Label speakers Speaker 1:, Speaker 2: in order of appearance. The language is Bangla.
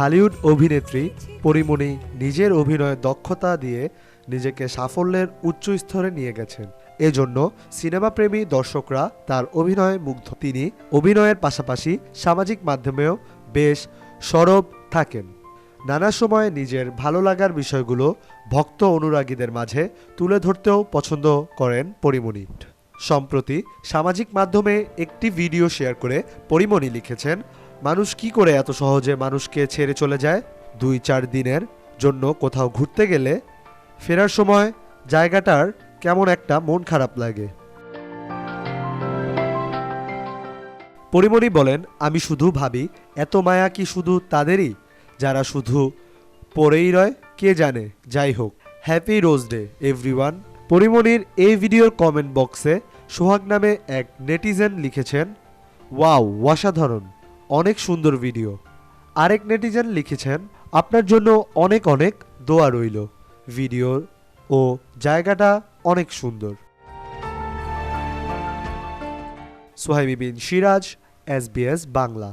Speaker 1: ঢালিউড অভিনেত্রী পরিমণি নিজের অভিনয় দক্ষতা দিয়ে নিজেকে সাফল্যের উচ্চ স্তরে নিয়ে গেছেন। এজন্য সিনেমাপ্রেমী দর্শকরা তার অভিনয়ে মুগ্ধ। তিনি অভিনয়ের পাশাপাশি সামাজিক মাধ্যমেও বেশ সরব থাকেন। নানা সময় নিজের ভালো লাগার বিষয়গুলো ভক্ত অনুরাগীদের মাঝে তুলে ধরতেও পছন্দ করেন পরিমণি। সম্প্রতি সামাজিক মাধ্যমে একটি ভিডিও শেয়ার করে পরিমণি লিখেছেন মানুষ কি করে এত সহজে মানুষকে ছেড়ে চলে যায়? দুই, চার দিনের জন্য কোথাও ঘুরতে গেলে ফেরার সময় জায়গাটার কেমন একটা মন খারাপ লাগে। পরিমণি বলেন, আমি শুধু ভাবি, এত মায়া কি শুধু তাদেরই? যারা শুধু পরেই রয়, কে জানে? যাই হোক হ্যাপি রোজ ডে এভরিওয়ান পরিমণির এই ভিডিওর কমেন্ট বক্সে সোহাগ নামে এক নেটিজেন লিখেছেন, ওয়াও, অসাধারণ। অনেক সুন্দর ভিডিও আরেক নেটিজেন লিখেছেন, আপনার জন্য অনেক অনেক দোয়া রইল। ভিডিও ও জায়গাটা অনেক সুন্দর। সোহাইবি বিন সিরাজ এসবিএস বাংলা।